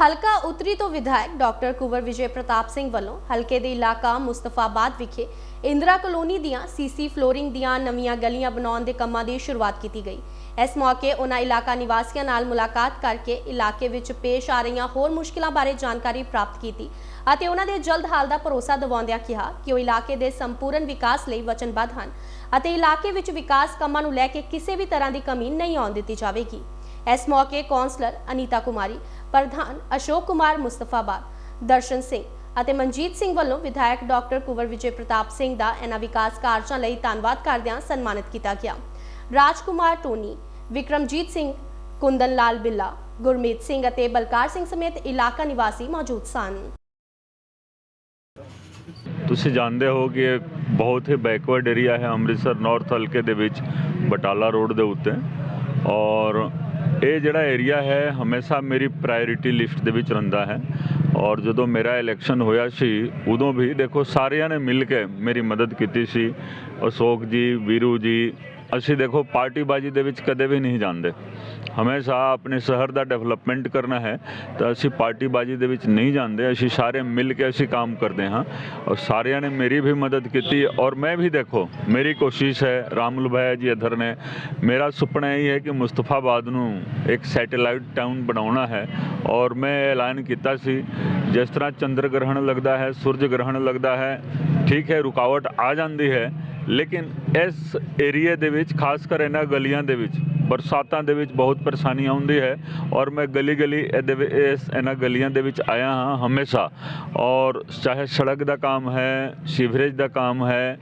ਹਲਕਾ ਉੱਤਰੀ ਤੋਂ ਵਿਧਾਇਕ ਡਾਕਟਰ ਕੁਵਰ ਵਿਜੇ ਪ੍ਰਤਾਪ ਸਿੰਘ ਵੱਲੋਂ ਹਲਕੇ ਦੇ ਇਲਾਕਾ ਮੁਸਤਫਾਬਾਦ ਵਿਖੇ ਇੰਦਰਾ ਕਲੋਨੀ ਦੀਆਂ ਸੀਸੀ ਫਲੋਰਿੰਗ ਦੀਆਂ ਨਵੀਆਂ ਗਲੀਆਂ ਬਣਾਉਣ ਦੇ ਕੰਮਾਂ ਦੀ ਸ਼ੁਰੂਆਤ ਕੀਤੀ ਗਈ। ਇਸ ਮੌਕੇ ਉਹਨਾਂ ਇਲਾਕਾ ਨਿਵਾਸੀਆਂ ਨਾਲ ਮੁਲਾਕਾਤ ਕਰਕੇ ਇਲਾਕੇ ਵਿੱਚ ਪੇਸ਼ ਆ ਰਹੀਆਂ ਹੋਰ ਮੁਸ਼ਕਿਲਾਂ ਬਾਰੇ ਜਾਣਕਾਰੀ ਪ੍ਰਾਪਤ ਕੀਤੀ ਅਤੇ ਉਹਨਾਂ ਦੇ ਜਲਦ ਹਾਲ ਦਾ ਭਰੋਸਾ ਦਿਵਾਉਂਦਿਆਂ ਕਿਹਾ ਕਿ ਉਹ ਇਲਾਕੇ ਦੇ ਸੰਪੂਰਨ ਵਿਕਾਸ ਲਈ ਵਚਨਬੱਧ ਹਨ ਅਤੇ ਇਲਾਕੇ ਵਿੱਚ ਵਿਕਾਸ ਕੰਮਾਂ ਨੂੰ ਲੈ ਕੇ ਕਿਸੇ ਵੀ ਤਰ੍ਹਾਂ ਦੀ ਕਮੀ ਨਹੀਂ ਆਉਣ ਦਿੱਤੀ ਜਾਵੇਗੀ। ਇਸ ਮੌਕੇ ਕੌਂਸਲਰ ਅਨੀਤਾ ਕੁਮਾਰੀ, ਪ੍ਰਧਾਨ ਅਸ਼ੋਕ ਕੁਮਾਰ ਮੁਸਤਫਾਬਾਦ, ਦਰਸ਼ਨ ਸਿੰਘ ਅਤੇ ਮਨਜੀਤ ਸਿੰਘ ਵੱਲੋਂ ਵਿਧਾਇਕ ਡਾਕਟਰ ਕੁਵਰ ਵਿਜੇ ਪ੍ਰਤਾਪ ਸਿੰਘ ਦਾ ਇਹਨਾਂ ਵਿਕਾਸ ਕਾਰਜਾਂ ਲਈ ਧੰਨਵਾਦ ਕਰਦਿਆਂ ਸਨਮਾਨਿਤ ਕੀਤਾ ਗਿਆ। ਰਾਜਕੁਮਾਰ ਟੋਨੀ, ਵਿਕਰਮਜੀਤ ਸਿੰਘ, ਕੁੰਦਨ ਲਾਲ ਬਿੱਲਾ, ਗੁਰਮੀਤ ਸਿੰਘ ਅਤੇ ਬਲਕਾਰ ਸਿੰਘ ਸਮੇਤ ਇਲਾਕਾ ਨਿਵਾਸੀ ਮੌਜੂਦ ਸਨ। ਤੁਸੀਂ ਜਾਣਦੇ ਹੋ ਕਿ ਇਹ ਬਹੁਤ ਹੀ ਬੈਕਵਰਡ ਏਰੀਆ ਹੈ ਅੰਮ੍ਰਿਤਸਰ ਨਾਰਥ ਹਲਕੇ ਦੇ ਵਿੱਚ, ਬਟਾਲਾ ਰੋਡ ਦੇ ਉੱਤੇ ਔਰ ਇਹ ਜਿਹੜਾ ਏਰੀਆ ਹੈ ਹਮੇਸ਼ਾ ਮੇਰੀ ਪ੍ਰਾਇੋਰਟੀ ਲਿਸਟ ਦੇ ਵਿੱਚ ਰਹਿੰਦਾ ਹੈ। ਔਰ ਜਦੋਂ ਮੇਰਾ ਇਲੈਕਸ਼ਨ ਹੋਇਆ ਸੀ, ਉਦੋਂ ਵੀ ਦੇਖੋ ਸਾਰਿਆਂ ਨੇ ਮਿਲ ਕੇ ਮੇਰੀ ਮਦਦ ਕੀਤੀ ਸੀ। ਅਸ਼ੋਕ ਜੀ, ਵੀਰੂ ਜੀ ਅਸੀਂ ਦੇਖੋ, ਪਾਰਟੀਬਾਜ਼ੀ ਦੇ ਵਿੱਚ ਕਦੇ ਵੀ ਨਹੀਂ ਜਾਂਦੇ। ਹਮੇਸ਼ਾ ਆਪਣੇ ਸ਼ਹਿਰ ਦਾ ਡਿਵੈਲਪਮੈਂਟ ਕਰਨਾ ਹੈ, ਤਾਂ ਅਸੀਂ ਪਾਰਟੀਬਾਜ਼ੀ ਦੇ ਵਿੱਚ ਨਹੀਂ ਜਾਂਦੇ। ਅਸੀਂ ਸਾਰੇ ਮਿਲ ਕੇ ਅਸੀਂ ਕੰਮ ਕਰਦੇ ਹਾਂ। ਔਰ ਸਾਰਿਆਂ ਨੇ ਮੇਰੀ ਵੀ ਮਦਦ ਕੀਤੀ ਔਰ ਮੈਂ ਵੀ ਦੇਖੋ, ਮੇਰੀ ਕੋਸ਼ਿਸ਼ ਹੈ ਰਾਮੁਲ ਭਾਈ ਜੀ ਇਧਰ ਨੇ। ਮੇਰਾ ਸੁਪਨਾ ਇਹ ਹੈ ਕਿ ਮੁਸਤਫਾਬਾਦ ਨੂੰ ਇੱਕ ਸੈਟੇਲਾਈਟ ਟਾਊਨ ਬਣਾਉਣਾ ਹੈ। ਔਰ ਮੈਂ ਐਲਾਨ ਕੀਤਾ ਸੀ, ਜਿਸ ਤਰ੍ਹਾਂ ਚੰਦਰ ਗ੍ਰਹਿਣ ਲੱਗਦਾ ਹੈ, ਸੂਰਜ ਗ੍ਰਹਿਣ ਲੱਗਦਾ ਹੈ, ਠੀਕ ਹੈ, ਰੁਕਾਵਟ ਆ ਜਾਂਦੀ ਹੈ। ਲੇਕਿਨ ਇਸ ਏਰੀਏ ਦੇ ਵਿੱਚ ਖਾਸ ਕਰ ਇਹਨਾਂ ਗਲੀਆਂ ਦੇ ਵਿੱਚ ਬਰਸਾਤਾਂ ਦੇ ਵਿੱਚ ਬਹੁਤ ਪਰੇਸ਼ਾਨੀ ਆਉਂਦੀ ਹੈ ਔਰ ਮੈਂ ਗਲੀ ਗਲੀ ਇਹਦੇ ਇਸ ਇਹਨਾਂ ਗਲੀਆਂ ਦੇ ਵਿੱਚ ਆਇਆ ਹਾਂ ਹਮੇਸ਼ਾ। ਔਰ ਚਾਹੇ ਸੜਕ ਦਾ ਕੰਮ ਹੈ ਸੀਵਰੇਜ ਦਾ ਕੰਮ ਹੈ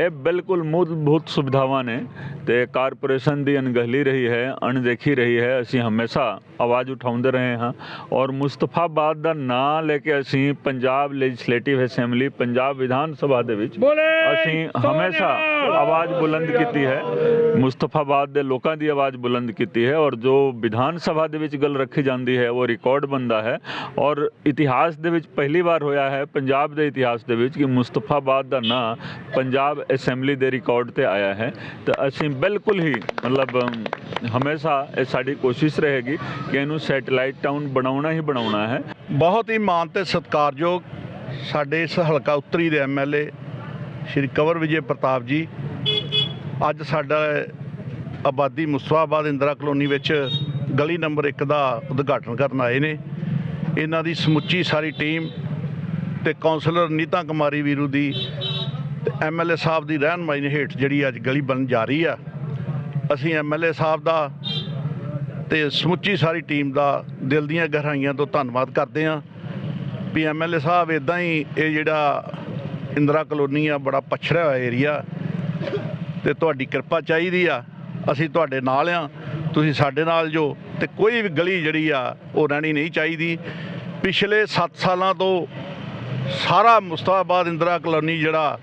ਇਹ ਬਿਲਕੁਲ ਮੂਲਭੂਤ ਸੁਵਿਧਾਵਾਂ ਨੇ ਤੇ ਕਾਰਪੋਰੇਸ਼ਨ ਦੀ ਅਣਗਹਿਲੀ ਰਹੀ ਹੈ ਅਣਦੇਖੀ ਰਹੀ ਹੈ। ਅਸੀਂ ਹਮੇਸ਼ਾ ਆਵਾਜ਼ ਉਠਾਉਂਦੇ ਰਹੇ ਹਾਂ ਔਰ ਮੁਸਤਫਾਬਾਦ ਦਾ ਨਾਂ ਲੈ ਕੇ ਅਸੀਂ ਪੰਜਾਬ ਲੈਜਿਸਲੇਟਿਵ ਅਸੈਂਬਲੀ ਪੰਜਾਬ ਵਿਧਾਨ ਸਭਾ ਦੇ ਵਿੱਚ ਅਸੀਂ ਹਮੇਸ਼ਾ ਆਵਾਜ਼ ਬੁਲੰਦ ਕੀਤੀ ਹੈ। ਮੁਸਤਫਾਬਾਦ ਦੇ ਲੋਕਾਂ ਦੀ ਆਵਾਜ਼ ਬੁਲੰਦ ਕੀਤੀ ਹੈ ਔਰ ਜੋ ਵਿਧਾਨ ਸਭਾ ਦੇ ਵਿੱਚ ਗੱਲ ਰੱਖੀ ਜਾਂਦੀ ਹੈ, ਉਹ ਰਿਕਾਰਡ ਬਣਦਾ ਹੈ ਔਰ ਇਤਿਹਾਸ ਦੇ ਵਿੱਚ ਪਹਿਲੀ ਵਾਰ ਹੋਇਆ ਹੈ, ਪੰਜਾਬ ਦੇ ਇਤਿਹਾਸ ਦੇ ਵਿੱਚ ਕਿ ਮੁਸਤਫਾਬਾਦ ਦਾ ਨਾਂ ਪੰਜਾਬ ਅਸੈਂਬਲੀ ਦੇ ਰਿਕਾਰਡ ਤੇ ਆਇਆ ਹੈ। ਤਾਂ ਅਸੀਂ ਬਿਲਕੁਲ ਹੀ ਮਤਲਬ ਹਮੇਸ਼ਾ ਇਹ ਸਾਡੀ ਕੋਸ਼ਿਸ਼ ਰਹੇਗੀ ਕਿ ਇਹਨੂੰ ਸੈਟੇਲਾਈਟ ਟਾਊਨ ਬਣਾਉਣਾ ਹੀ ਬਣਾਉਣਾ ਹੈ। ਬਹੁਤ ਹੀ ਮਾਣ ਤੇ ਸਤਿਕਾਰਯੋਗ ਸਾਡੇ ਇਸ ਹਲਕਾ ਉੱਤਰੀ ਦੇ ਐਮਐਲਏ ਸ਼੍ਰੀ ਕੰਵਰ ਵਿਜੇ ਪ੍ਰਤਾਪ ਜੀ, ਅੱਜ ਸਾਡਾ ਆਬਾਦੀ ਮੁਸਤਫਾਬਾਦ ਇੰਦਰਾ ਕਲੋਨੀ ਵਿੱਚ ਗਲੀ ਨੰਬਰ 1 ਦਾ ਉਦਘਾਟਨ ਕਰਨ ਆਏ ਨੇ। ਇਹਨਾਂ ਦੀ ਸਮੁੱਚੀ ਸਾਰੀ ਟੀਮ ਤੇ ਕਾਉਂਸਲਰ ਨੀਤਾ ਕੁਮਾਰੀ ਵੀਰੂ ਦੀ ਤੇ ਐਮਐਲਏ ਸਾਹਿਬ ਦੀ ਰਹਿਨਮਾਈ ਹੇਠ ਜਿਹੜੀ ਅੱਜ ਗਲੀ ਬਣ ਜਾ ਰਹੀ ਆ। ਅਸੀਂ ਐਮਐਲਏ ਸਾਹਿਬ ਦਾ ਤੇ ਸਮੁੱਚੀ ਸਾਰੀ ਟੀਮ ਦਾ ਦਿਲ ਦੀਆਂ ਗਹਿਰਾਈਆਂ ਤੋਂ ਧੰਨਵਾਦ ਕਰਦੇ ਹਾਂ। ਵੀ ਐਮਐਲਏ ਸਾਹਿਬ ਇਦਾਂ ਹੀ ਇਹ ਜਿਹੜਾ ਇੰਦਰਾ ਕਲੋਨੀ ਆ, ਬੜਾ ਪਛੜਿਆ ਹੋਇਆ ਏਰੀਆ ਤੇ ਤੁਹਾਡੀ ਕਿਰਪਾ ਚਾਹੀਦੀ ਆ। ਅਸੀਂ ਤੁਹਾਡੇ ਨਾਲ ਆ, ਤੁਸੀਂ ਸਾਡੇ ਨਾਲ ਜੋ, ਤੇ ਕੋਈ ਵੀ ਗਲੀ ਜਿਹੜੀ ਆ, ਉਹ ਰਹਿਣੀ ਨਹੀਂ ਚਾਹੀਦੀ। ਪਿਛਲੇ 7 ਸਾਲਾਂ ਤੋਂ ਸਾਰਾ ਮੁਸਤਾਬਾਦ ਇੰਦਰਾ ਕਲੋਨੀ ਜਿਹੜਾ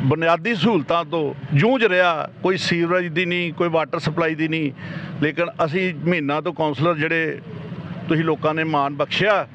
ਬੁਨਿਆਦੀ ਸਹੂਲਤਾਂ ਤੋਂ ਜੂਝ ਰਿਹਾ, ਕੋਈ ਸੀਵਰੇਜ ਦੀ ਨਹੀਂ, ਕੋਈ ਵਾਟਰ ਸਪਲਾਈ ਦੀ ਨਹੀਂ। ਲੇਕਿਨ ਅਸੀਂ ਮਹੀਨਾ ਤੋਂ ਕਾਉਂਸਲਰ ਜਿਹੜੇ ਤੁਸੀਂ ਲੋਕਾਂ ਨੇ ਮਾਣ ਬਖਸ਼ਿਆ।